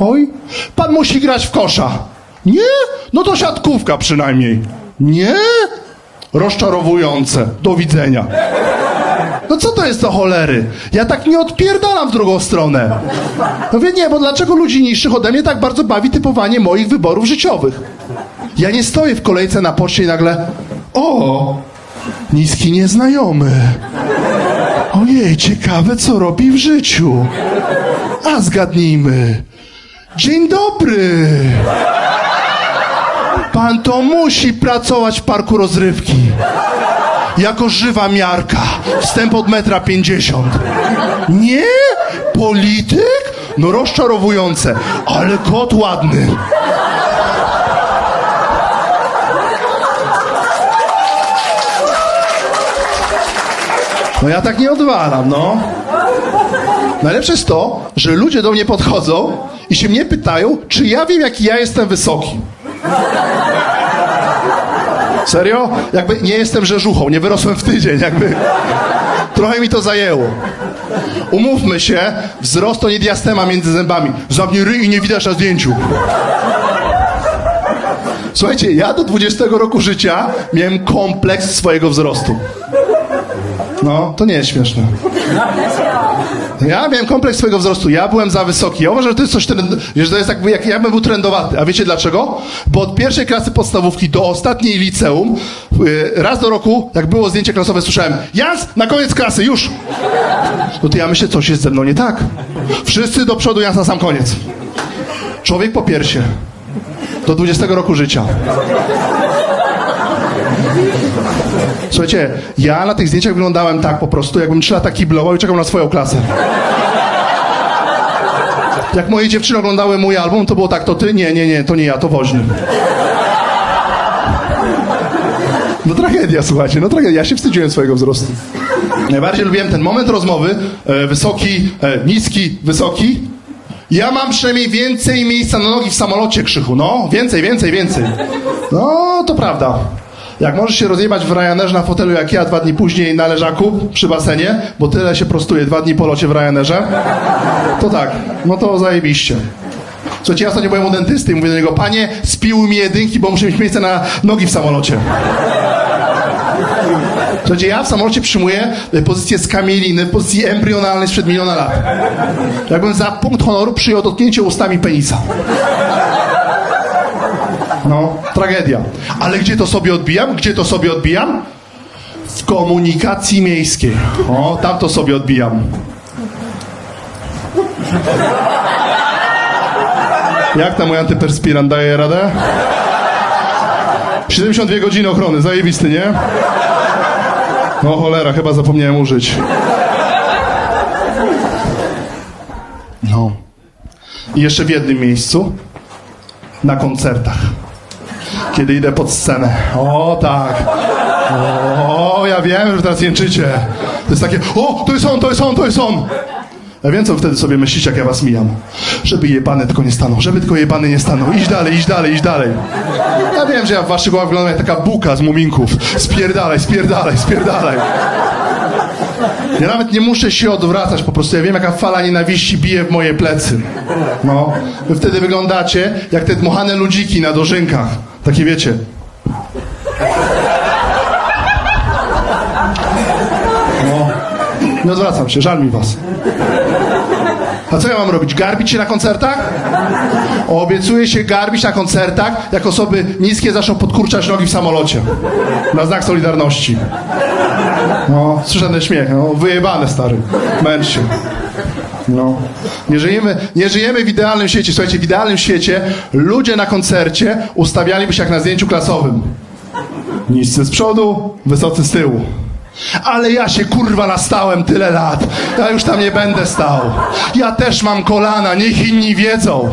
Oj, pan musi grać w kosza. Nie? No to siatkówka przynajmniej. Nie? Rozczarowujące. Do widzenia. No co to jest to cholery? Ja tak nie odpierdalam w drugą stronę. No wie nie, bo dlaczego ludzi niższych ode mnie tak bardzo bawi typowanie moich wyborów życiowych? Ja nie stoję w kolejce na poczcie i nagle o, niski nieznajomy. Ojej, ciekawe co robi w życiu. A zgadnijmy. Dzień dobry. Pan to musi pracować w parku rozrywki. Jako żywa miarka. Wstęp od metra pięćdziesiąt. Nie? Polityk? No rozczarowujące. Ale kot ładny. No ja tak nie odwalam, no. Najlepsze jest to, że ludzie do mnie podchodzą i się mnie pytają, czy ja wiem, jaki ja jestem wysoki. Serio? Jakby nie jestem rzeżuchą, nie wyrosłem w tydzień, jakby. Trochę mi to zajęło. Umówmy się, wzrost to nie diastema między zębami. Zamknij ryj i nie widać na zdjęciu. Słuchajcie, ja do 20 roku życia miałem kompleks swojego wzrostu. No, to nie jest śmieszne. Ja miałem kompleks swojego wzrostu. Ja byłem za wysoki. Ja uważam, że to jest coś, trend, że to jest jakby, jak ja bym był trendowaty. A wiecie dlaczego? Bo od pierwszej klasy podstawówki do ostatniej liceum, yy, raz do roku, jak było zdjęcie klasowe, słyszałem Jans, na koniec klasy, już! No to ja myślę, coś jest ze mną nie tak. Wszyscy do przodu, Jans na sam koniec. Człowiek po piersie. Do 20 roku życia. Słuchajcie, ja na tych zdjęciach wyglądałem tak po prostu, jakbym trzy lata kiblował i czekał na swoją klasę. Jak moje dziewczyny oglądały mój album, to było tak, to ty? Nie, nie, nie, to nie ja, to woźny. No tragedia, słuchajcie, no tragedia. Ja się wstydziłem swojego wzrostu. Najbardziej lubiłem ten moment rozmowy, e, wysoki, e, niski, wysoki. Ja mam przynajmniej więcej miejsca na nogi w samolocie, Krzychu, no. Więcej, więcej, więcej. No, to prawda. Jak możesz się rozjebać w Ryanerze na fotelu jak ja dwa dni później na leżaku przy basenie, bo tyle się prostuje dwa dni po locie w Ryanerze, to tak, no to zajebiście. Słuchajcie, ja ostatnio byłem u dentysty i mówię do niego, panie, spiły mi jedynki, bo muszę mieć miejsce na nogi w samolocie. Słuchajcie, ja w samolocie przyjmuję e, pozycję skamieliny, pozycji embrionalnej sprzed miliona lat. Jakbym za punkt honoru przyjął dotknięcie ustami penisa. No, tragedia. Ale gdzie to sobie odbijam? Gdzie to sobie odbijam? W komunikacji miejskiej. O, tam to sobie odbijam. Jak tam mój antyperspirant daje radę? 72 godziny ochrony, zajebisty, nie? No cholera, chyba zapomniałem użyć. No. I jeszcze w jednym miejscu. Na koncertach. Kiedy idę pod scenę. O tak. O, ja wiem, że teraz jęczycie. To jest takie, o, to jest on, to jest on, to jest on. Ja wiem, co wtedy sobie myślicie, jak ja was mijam. Żeby jebany tylko nie stanął, żeby tylko jebany nie stanął. Idź dalej, idź dalej, idź dalej. Ja wiem, że ja w waszych głowach wyglądam jak taka buka z muminków. Spierdalaj, spierdalaj, spierdalaj. Ja nawet nie muszę się odwracać, po prostu ja wiem, jaka fala nienawiści bije w moje plecy. No, wy wtedy wyglądacie jak te dmuchane ludziki na dożynkach. Takie wiecie. No, nie odwracam się, żal mi was. A co ja mam robić? Garbić się na koncertach? Obiecuję się garbić na koncertach, jak osoby niskie zaczną podkurczać nogi w samolocie. Na znak Solidarności. No, słyszę ten śmiech. No, wyjebane, stary. Męcz się. No. Nie żyjemy, nie żyjemy w idealnym świecie. Słuchajcie, w idealnym świecie ludzie na koncercie ustawialiby się jak na zdjęciu klasowym. Niscy z przodu, wysocy z tyłu. Ale ja się kurwa nastałem tyle lat. Ja już tam nie będę stał. Ja też mam kolana, niech inni wiedzą.